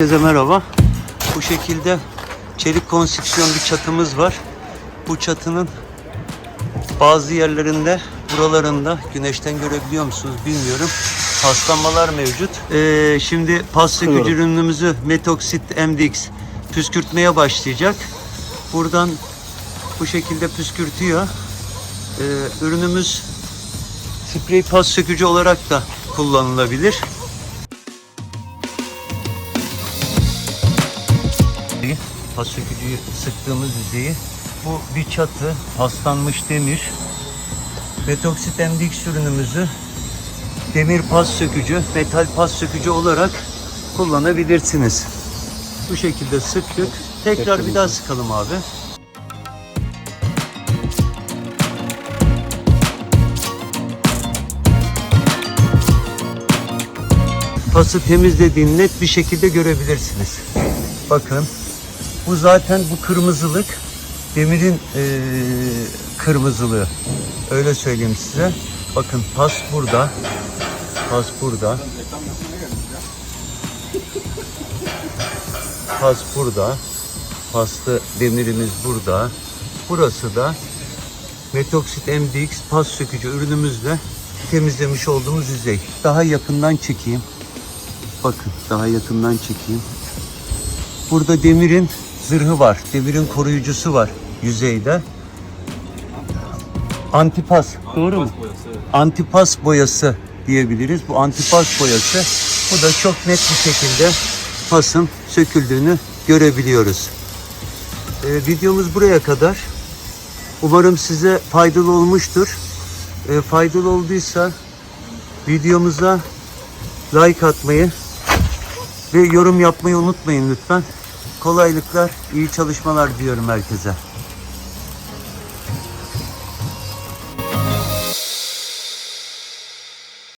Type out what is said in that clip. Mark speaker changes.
Speaker 1: Herkese merhaba. Bu şekilde çelik konstrüksiyon bir çatımız var. Bu çatının bazı yerlerinde, buralarında güneşten görebiliyor musunuz bilmiyorum. Paslanmalar mevcut. Ee, şimdi pas sökücü ürünümüzü Metoksit MDX püskürtmeye başlayacak. Buradan bu şekilde püskürtüyor. Ee, ürünümüz sprey pas sökücü olarak da kullanılabilir. Pas sökücüyü sıktığımız yüzeyi. Bu bir çatı, paslanmış demir. Metoksit MDX ürünümüzü demir pas sökücü, metal pas sökücü olarak kullanabilirsiniz. Bu şekilde sıktık. Tekrar bir daha sıkalım abi. Pası temizlediğini net bir şekilde görebilirsiniz. Bakın bu zaten bu kırmızılık demirin eee, kırmızılığı. Öyle söyleyeyim size. Bakın pas burada. Pas burada. Pas burada. Paslı demirimiz burada. Burası da Metoksit MDX pas sökücü ürünümüzle temizlemiş olduğumuz yüzey. Daha yakından çekeyim. Bakın daha yakından çekeyim. Burada demirin zırhı var. Demirin koruyucusu var yüzeyde. Antipas. Doğru mu? Antipas boyası diyebiliriz. Bu antipas boyası. Bu da çok net bir şekilde pasın söküldüğünü görebiliyoruz. Ee, videomuz buraya kadar. Umarım size faydalı olmuştur. Ee, faydalı olduysa videomuza like atmayı ve yorum yapmayı unutmayın lütfen. Kolaylıklar, iyi çalışmalar diliyorum herkese.